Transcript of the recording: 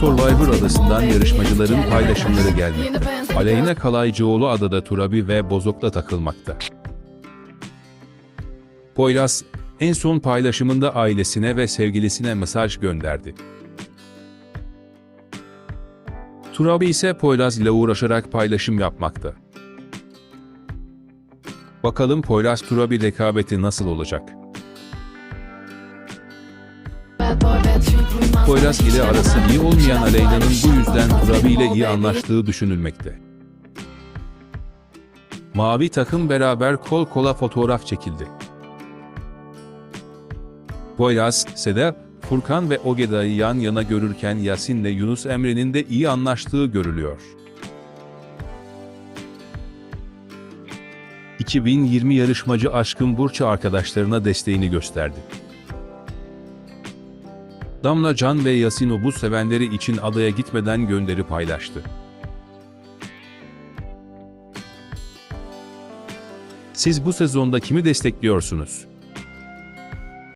Survivor adasından yarışmacıların paylaşımları gelmekte. Aleyna Kalaycıoğlu adada Turabi ve Bozok'la takılmakta. Poyraz, en son paylaşımında ailesine ve sevgilisine mesaj gönderdi. Turabi ise Poyraz ile uğraşarak paylaşım yapmakta. Bakalım Poyraz Turabi rekabeti nasıl olacak? Poyraz ile arası iyi olmayan Aleyna'nın bu yüzden Turabi ile iyi anlaştığı düşünülmekte. Mavi takım beraber kol kola fotoğraf çekildi. Poyraz, Seda, Furkan ve Ogeda'yı yan yana görürken Yasin'le Yunus Emre'nin de iyi anlaştığı görülüyor. 2020 yarışmacı Aşkın Burç'a arkadaşlarına desteğini gösterdi. Damla Can ve Yasin bu sevenleri için adaya gitmeden gönderi paylaştı. Siz bu sezonda kimi destekliyorsunuz?